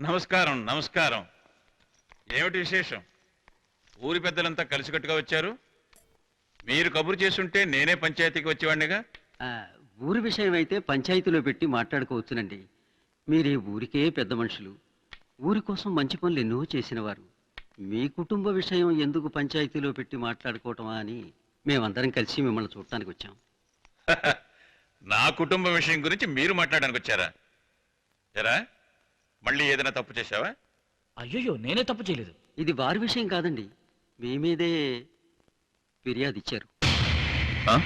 నమస్కారం నమస్కారం. ఏమిటి విశేషం? ఊరి పెద్దలంతా కలిసికట్టుగా వచ్చారు? మీరు కబురు చేసుంటే నేనే పంచాయతీకి వచ్చేవాడినిగా? ఊరి విషయం అయితే పంచాయతీలో పెట్టి మాట్లాడుకోవచ్చునండి. మీరే ఊరికే పెద్ద మనుషులు. ఊరి కోసం మంచి పనులు ఎన్నో చేసినవారు. మీ కుటుంబ విషయం ఎందుకు పంచాయతీలో పెట్టి మాట్లాడుకోవటమా అని మేమందరం కలిసి మిమ్మల్ని చూడటానికి వచ్చాం. నా కుటుంబ విషయం గురించి మీరు మాట్లాడడానికి వచ్చారా? ఎరా మళ్ళీ ఏదైనా తప్పు చేశావా? అయ్యో నేనే తప్పు చేయలేదు. ఇది వారి విషయం కాదండి. మీ మీదే ఫిర్యాదు ఇచ్చారు. ఆ?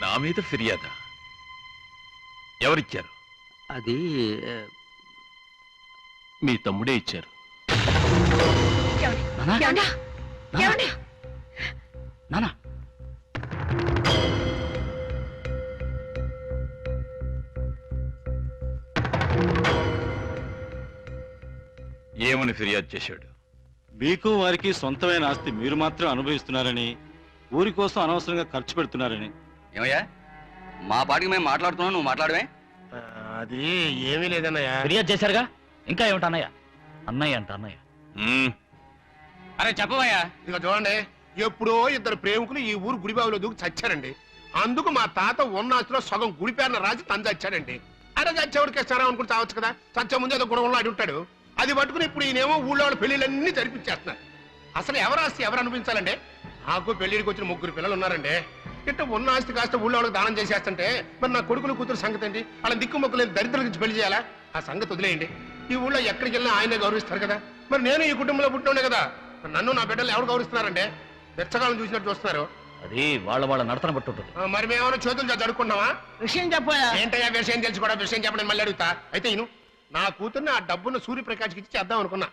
నా మీద ఫిర్యాదా? ఎవరిచ్చారు? అది ఆ, మీ తమ్ముడే ఇచ్చారు. నానా? నానా? నానా? ఏమని ఫిర్యాదు చేశాడు. మీకు వారికి సొంతమైన ఆస్తి మీరు మాత్రం అనుభవిస్తున్నారని ఊరి కోసం అనవసరంగా ఖర్చు పెడుతున్నారని. ఏమయ్యా? మా పాటికి మేము మాట్లాడుతున్నాం నువ్వు మాట్లాడమే అది ఏమీ లేదన్నయ్య. ఫిర్యాదు చేశారుగా? ఇంకా ఏమిటి అన్నయ్య? అన్నయ్య అంట అన్నయ్య. అరే చెప్పవయ్యా ఇక చూడండి ఎప్పుడో ఇద్దరు ప్రేమికులు ఈ ఊరు గుడిబావిలో దూకి చచ్చారండి. అందుకు మా తాత ఉన్న ఆస్తిలో సగం గుడి పేరున రాసి తను చచ్చాడండి. అరే చచ్చేవాడికి ఇస్తారా అనుకుని చావచ్చు కదా? చచ్చే ముందు ఏదో గుణంలో ఉంటాడు. అది పట్టుకుని ఇప్పుడు ఈయనేమో ఊళ్ళో వాళ్ళ పెళ్ళిళ్ళన్నీ జరిపించేస్తున్నారు. అసలు ఎవరు ఆస్తి ఎవరు అనిపించాలండి నాకు పెళ్ళిడికి వచ్చిన ముగ్గురు పిల్లలు ఉన్నారండి ఇట్ట ఉన్న ఆస్తి కాస్త ఊళ్ళో వాళ్ళకి దానం చేసేస్తుంటే మరి నా కొడుకులు కూతురు సంగతి ఏంటి? వాళ్ళ దిక్కు మొక్కలు దరిద్రుల నుంచి పెళ్ళి చేయాలా? ఆ సంగతి వదిలేయండి. ఈ ఊళ్ళో ఎక్కడికి వెళ్ళినా ఆయనే గౌరవిస్తారు కదా. మరి నేను ఈ కుటుంబంలో పుట్టినోడే కదా. నన్ను నా బిడ్డలు ఎవరు గౌరవిస్తున్నారంటే? బెచ్చగాళ్ళని చూసినట్టు చూస్తున్నారు. అది వాళ్ళ వాళ్ళ నడతన ఆ, మరి మేమేమైనా చేతులు అడుక్కున్నావా విషయం చెప్పాయా ఏంటయ్యా విషయం తెలుసుకోవడం? విషయం చెప్పడం మళ్ళీ అడుగుతా. అయితే ఈయన నా కూతుర్ని ఆ డబ్బును సూర్యప్రకాష్కి ఇచ్చి చేద్దాం అనుకున్నా.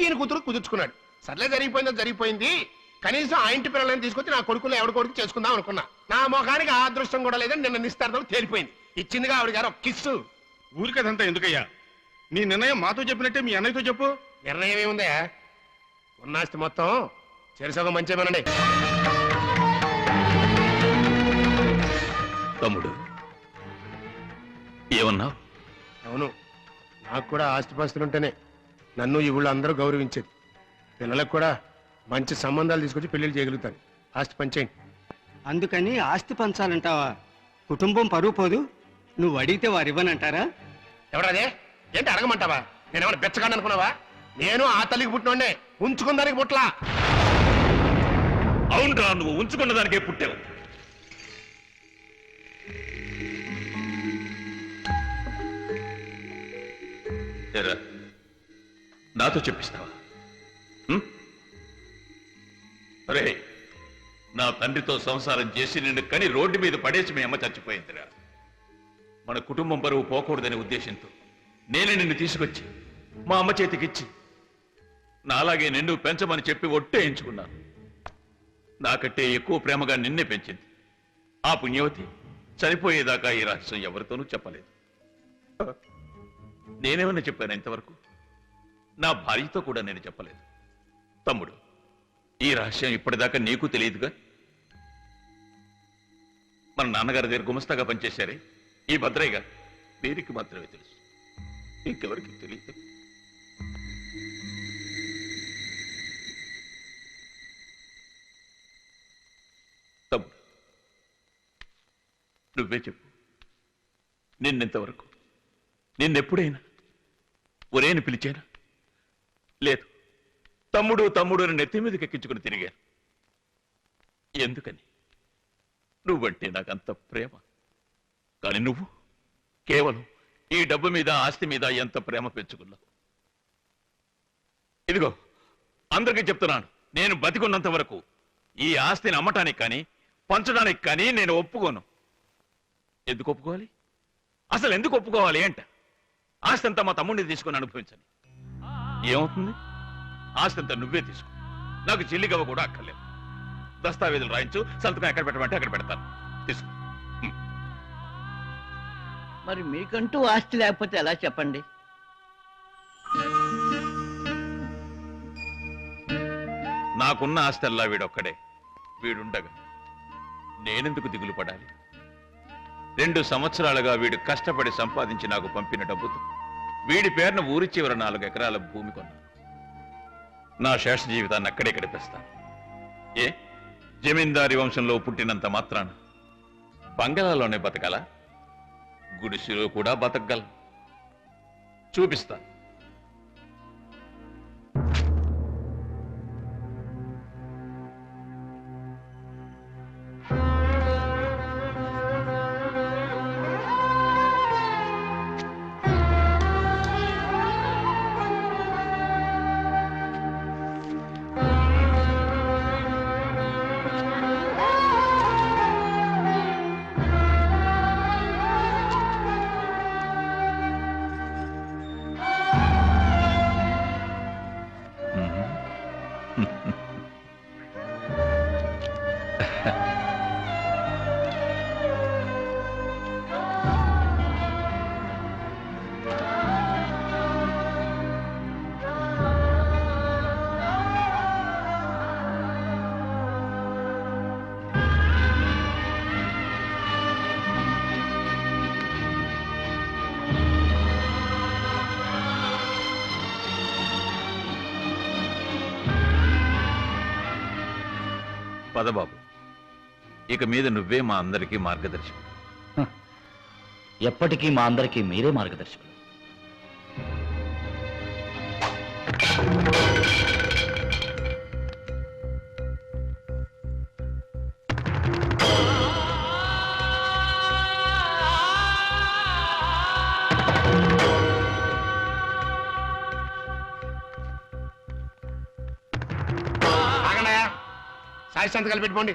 ఈయన కూతురు కుదుర్చుకున్నాడు. సర్లే జరిగిపోయిందో జరిగిపోయింది. కనీసం ఆ ఇంటి పిల్లలని తీసుకొచ్చి నా కొడుకులు ఎవరి కొడుకు చేసుకుందాం అనుకున్నా. నా ముఖానికి ఆ అదృష్టం కూడా లేదని నిన్న నిస్తార్థం తేలిపోయింది. ఇచ్చిందిగా ఆవిడ గారు ఒక కిస్సు ఊరికదంతా ఎందుకయ్యా? నీ నిర్ణయం మాతో చెప్పినట్టే మీ అన్నయ్యతో చెప్పు. నిర్ణయం ఏముందా ఉన్నాస్తి మొత్తం చెరుసగం మంచిమేనండి తమ్ముడు ఏమన్నావు? అవును. నాకు కూడా ఆస్తిపాస్తులుంటేనే నన్ను ఈ ఊళ్ళో అందరూ గౌరవించేది. పిల్లలకు కూడా మంచి సంబంధాలు తీసుకొచ్చి పెళ్ళిళ్ళు చేయగలుగుతాను ఆస్తి పంచేయండి. అందుకని ఆస్తి పంచాలంటావా? కుటుంబం పరువు పోదు. నువ్వు అడిగితే వారు ఇవ్వనంటారా? ఎవరదే? ఏంటి అడగమంటావా? నేను ఏమైనా బెచ్చగాని అనుకున్నావా? నేను ఆ తల్లికి పుట్టినోడే ఉంచుకుందానికి పుట్లా అవునరా నువ్వు ఉంచుకున్న దానికే పుట్టావు. ఎరా నాతో చెప్పిస్తావా? అరే నా తండ్రితో సంసారం చేసి నిన్ను కని రోడ్డు మీద పడేసి మీ అమ్మ చచ్చిపోయిందిరా. మన కుటుంబం బరువు పోకూడదనే ఉద్దేశంతో నేనే నిన్ను తీసుకొచ్చి మా అమ్మ చేతికిచ్చి నాలాగే నిన్ను పెంచమని చెప్పి ఒట్టేయించుకున్నాను నాకంటే ఎక్కువ ప్రేమగా నిన్నే పెంచింది. ఆ పుణ్యవతి చనిపోయేదాకా ఈ రహస్యం ఎవరితోనూ చెప్పలేదు. నేనేమన్నా చెప్పాను ఇంతవరకు? నా భార్యతో కూడా నేను చెప్పలేదు. తమ్ముడు ఈ రహస్యం ఇప్పటిదాకా నీకు తెలియదుగా? మన నాన్నగారి దగ్గర గుమస్తాగా పనిచేశారే? ఈ భద్రయ్యగా వీరికి మాత్రమే తెలుసు. ఇంకెవరికి తెలియదు? తమ్ముడు నువ్వే చెప్పు. నిన్నెంతవరకు నిన్నెప్పుడైనా ఒరేని పిలిచాను. లేదు తమ్ముడు తమ్ముడు అని నెత్తి మీదకి ఎక్కించుకుని తిరిగాను ఎందుకని? నువ్వంటే నాకంత ప్రేమ. కానీ నువ్వు కేవలం ఈ డబ్బు మీద ఆస్తి మీద ఎంత ప్రేమ పెంచుకున్నావు? ఇదిగో అందరికీ చెప్తున్నాను నేను బతికున్నంత వరకు ఈ ఆస్తిని అమ్మటానికి కానీ పంచడానికి కానీ నేను ఒప్పుకోను. ఎందుకు ఒప్పుకోవాలి? అసలు ఎందుకు ఒప్పుకోవాలి అంట? ఆస్తి అంతా మా తమ్ముడిని తీసుకొని అనుభవించని ఏమవుతుంది? ఆస్తి అంతా నువ్వే తీసుకో. నాకు చెల్లిగవ్వ కూడా అక్కర్లేదు. దస్తావేజులు రాయించు సంతకం ఎక్కడ పెట్టమంటే అక్కడ పెడతాను. తీసుకో. మరి మీకంటూ ఆస్తి లేకపోతే ఎలా చెప్పండి? నాకున్న ఆస్తి అల్లా వీడొక్కడే. వీడుండగా నేనెందుకు దిగులు పడాలి? రెండు సంవత్సరాలుగా వీడు కష్టపడి సంపాదించి నాకు పంపిన డబ్బుతో వీడి పేరున ఊరి చివర నాలుగు ఎకరాల భూమి కొన్నా. నా శేష జీవితాన్ని అక్కడే గడిపేస్తాను ఏ? జమీందారి వంశంలో పుట్టినంత మాత్రాన బంగళాలోనే బతకాల? గుడిసెలో కూడా బతకగల చూపిస్తాను పదబాబు ఇక మీద నువ్వే మా అందరికీ మార్గదర్శి ఎప్పటికీ మా అందరికీ మీరే మార్గదర్శకులు ఆగండి సాయి సంతకాలు పెట్టుకోండి.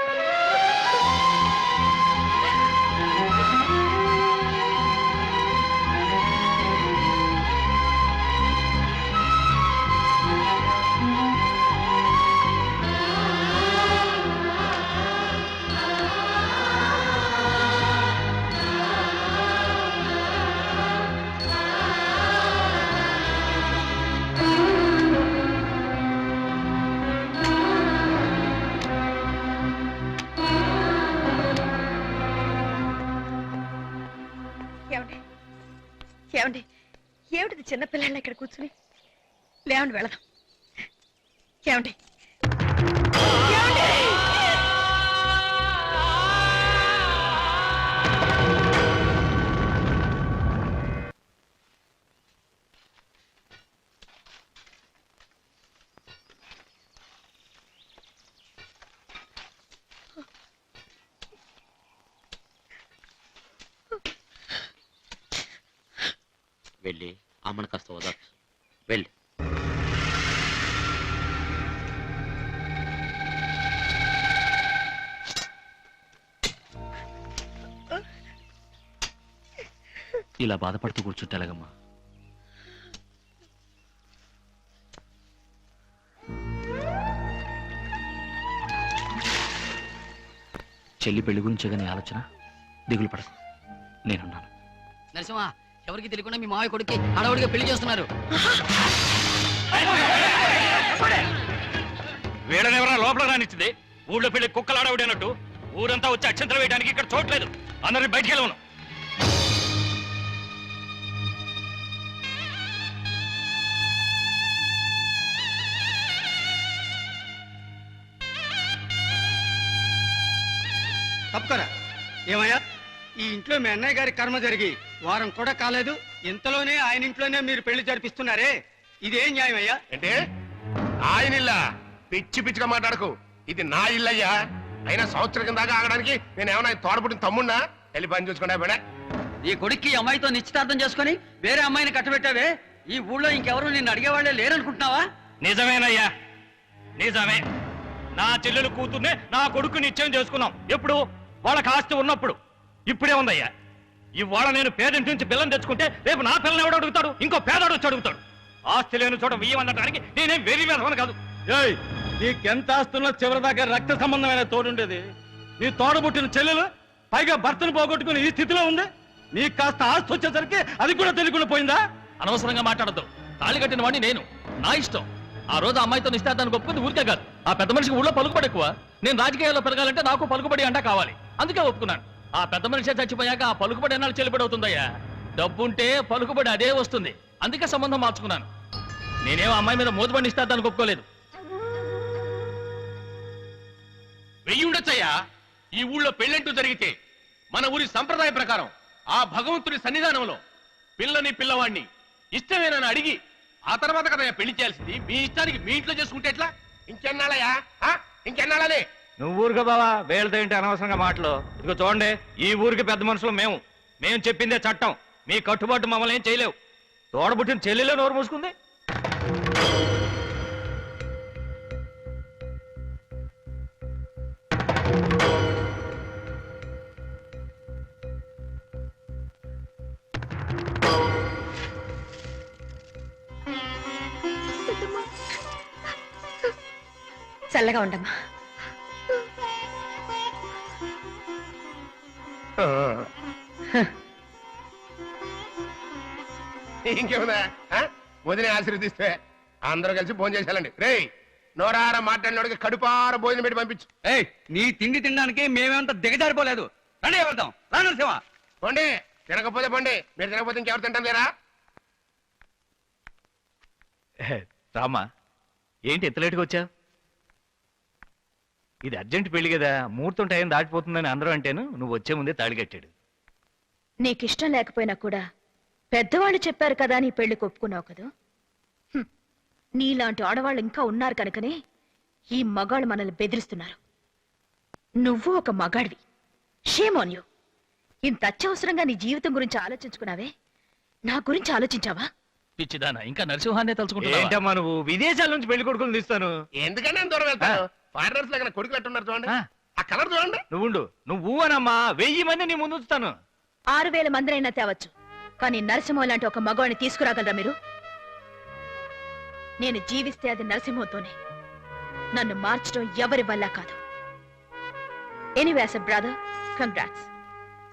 ఏమండి? ఏమండి? ఏమిటిది చిన్నపిల్లల్ని ఇక్కడ కూర్చుని? లేవండి వెళదాం ఏమండి? వెళ్ళి అమ్మను కాస్త వదచ్చు వెళ్ళి. ఇలా బాధపడుతూ కూర్చుంటే ఎలాగమ్మా? చెల్లి పెళ్ళి గురించే కానీ ఆలోచన? దిగులు పడకు. నేనున్నాను. నరసింహ ఎవరికి తెలియకుండా మీ మావయ్య కొడుక్కి హడావుడిగా పెళ్ళి చేస్తున్నారు. వీడనెవరా లోపల రానిచ్చింది? ఊళ్ళో పెళ్ళి కుక్కలాడవిడేనట్టు ఊరంతా వచ్చి అక్షంతలు వేయడానికి ఇక్కడ చోట్లేదు అందరిని బయటికి వెళ్ళవను తప్పుకరా. ఏమయ్యా? ఈ ఇంట్లో మీ అన్నయ్య గారి కర్మ జరిగి వారం కూడా కాలేదు. ఇంతలోనే ఆయన ఇంట్లోనే మీరు పెళ్ళి జరిపిస్తున్నారే. ఇదేం న్యాయం అయ్యా. అంటే ఆయన ఇల్లా? పిచ్చి పిచ్చిగా మాట్లాడకు. ఇది నా ఇల్లయ్యా. అయినా సంవత్సరం కింద దాకా ఆగడానికి నేను ఏమన్నా తోడపుట్టిన తమ్మున్నా వెళ్ళి పని చూసుకుంటా బేడా ఈ కొడుక్కి ఈ అమ్మాయితో నిశ్చితార్థం చేసుకొని వేరే అమ్మాయిని కట్టబెట్టావే? ఈ ఊళ్ళో ఇంకెవరు నిన్ను అడిగేవాళ్ళే లేరనుకుంటున్నావా? నిజమేనయ్యా. నిజమే. నా చెల్లెలు కూతుర్నే నా కొడుకు నిశ్చయం చేసుకున్నాం. ఎప్పుడు? వాళ్ళకి ఆస్తి ఉన్నప్పుడు. ఇప్పుడే ఉందయ్యా. ఇవాళ నేను పేదింటి నుంచి పిల్లని తెచ్చుకుంటే రేపు నా పిల్లని ఎవడు అడుగుతాడు? ఇంకో పేదవాడు వచ్చి అడుగుతాడు. ఆస్తి లేని చోట వెయ్యమనడానికి నేనేం వెరీ వేదవని కాదు. ఏయ్ నీకెంత ఆస్తున్నా చివరిదాకా రక్త సంబంధమైన తోడుండేది? నీ తోడబుట్టిన చెల్లెలు పైగా భర్తను పోగొట్టుకుని ఈ స్థితిలో ఉంది? నీకు కాస్త ఆస్తి వచ్చేసరికి అది కూడా తెలియకుండా పోయిందా? అనవసరంగా మాట్లాడద్దు. తాళి కట్టిన వాడిని నేను. నా ఇష్టం. ఆ రోజు అమ్మాయితో నిశ్చితార్థానికి ఒప్పుకుంది ఊరికే కాదు. ఆ పెద్ద మనిషికి ఊళ్ళో పలుకుబడి ఎక్కువ. నేను రాజకీయాల్లో పెరగాలంటే నాకు పలుకుబడి అంట కావాలి. అందుకే ఒప్పుకున్నాను. ఆ పెద్ద మనిషి చచ్చిపోయాక ఆ పలుకుబడి ఎన్నాళ్ళు చెల్లిబడి అవుతుందయ్యా డబ్బుంటే పలుకుబడి అదే వస్తుంది. అందుకే సంబంధం మార్చుకున్నాను. నేనేం అమ్మాయి మీద మూత నిశ్చితార్థానికి ఒప్పుకోలేదు. వెయ్యి ఉండొచ్చయ్యా ఈ ఊళ్ళో పెళ్ళంటూ జరిగితే మన ఊరి సంప్రదాయ ప్రకారం ఆ భగవంతుడి సన్నిధానంలో పిల్లని పిల్లవాడిని ఇష్టమేనని అడిగి ఆ తర్వాత కదయ్యా పెళ్ళి చేయాల్సింది. మీ ఇష్టానికి మీ ఇంట్లో చేసుకుంటే ఎట్లా? ఇంకెన్నాళ్ళయా ఆ? నువ్వు ఊరుగా బావా. వేళ్ళతో ఏంటి అనవసరంగా మాటలు. ఇదిగో చూడండి ఈ ఊరికి పెద్ద మనుషులు మేము. మేము చెప్పిందే చట్టం. మీ కట్టుబాటు మమ్మల్ని ఏం చేయలేవు. తోడబుట్టిన చెల్లెలే నోరు మూసుకుంది. చల్లగా ఉండమ్మా. ఇంకేముందా? ఆ? వదిన ఆశీర్వదిస్తే అందరూ కలిసి భోజనం చేసేయాలండి. రేయ్ నోరార మాట్లాడినోడికి కడుపార భోజనం పెట్టి పంపించు. ఏయ్ నీ తిండి తినడానికి మేమేమంత దిగజారిపోలేదు. రండి వెళ్దాం రా నరసింహ. పోండి తినకపోతే పోండి. మీరు తినకపోతే ఇంకెవరు తింటాం లేరా? రామా ఏంటి ఎంత లేటుగా వచ్చా ఇది అర్జెంట్ పెళ్ళి కదా ముహూర్తం టైం దాటిపోతుందని అందరూ అంటేను నువ్వు వచ్చే ముందే తాళి కట్టాడు. నీకిష్టం లేకపోయినా కూడా పెద్దవాళ్ళు చెప్పారు కదా నీ పెళ్ళి ఒప్పుకున్నావు కదా. హ్మ్. నీలాంటి ఆడవాళ్ళు ఇంకా ఉన్నారు కనుకనే ఈ మగాళ్ళు మనల్ని బెదిరిస్తున్నారు. నువ్వు ఒక మగాడివి. షేమోన్ యూ ఇంత అత్యవసరంగా నీ జీవితం గురించి ఆలోచించుకున్నావే? నా గురించి ఆలోచించావా? పిచ్చిదానా ఇంకా నరసింహాన్ని తలుచుకుంటా ఏంటమ్మా నువ్వు? విదేశాల నుంచి పెళ్ళి కొడుకుని తీస్తాను. ఎందుకని నేను దూరం వెళ్తాను ఫారినర్స్ లాగా కొడుకులు ఎట్టున్నారు చూడండి. ఆ. ఆ కలర్ చూడండి. నువ్వుండు. నువ్వు అనమ్మా వెయ్యి మంది నీ ముందు ఉంచుతాను. ఆరు వేల మందినైనా తేవచ్చు. కానీ నరసింహం లాంటి ఒక మగవాడిని తీసుకురాగలరా మీరు? నేను జీవిస్తే అది నరసింహంతోనే. నన్ను మార్చడం ఎవరి వల్ల కాదు. Anyways brother congrats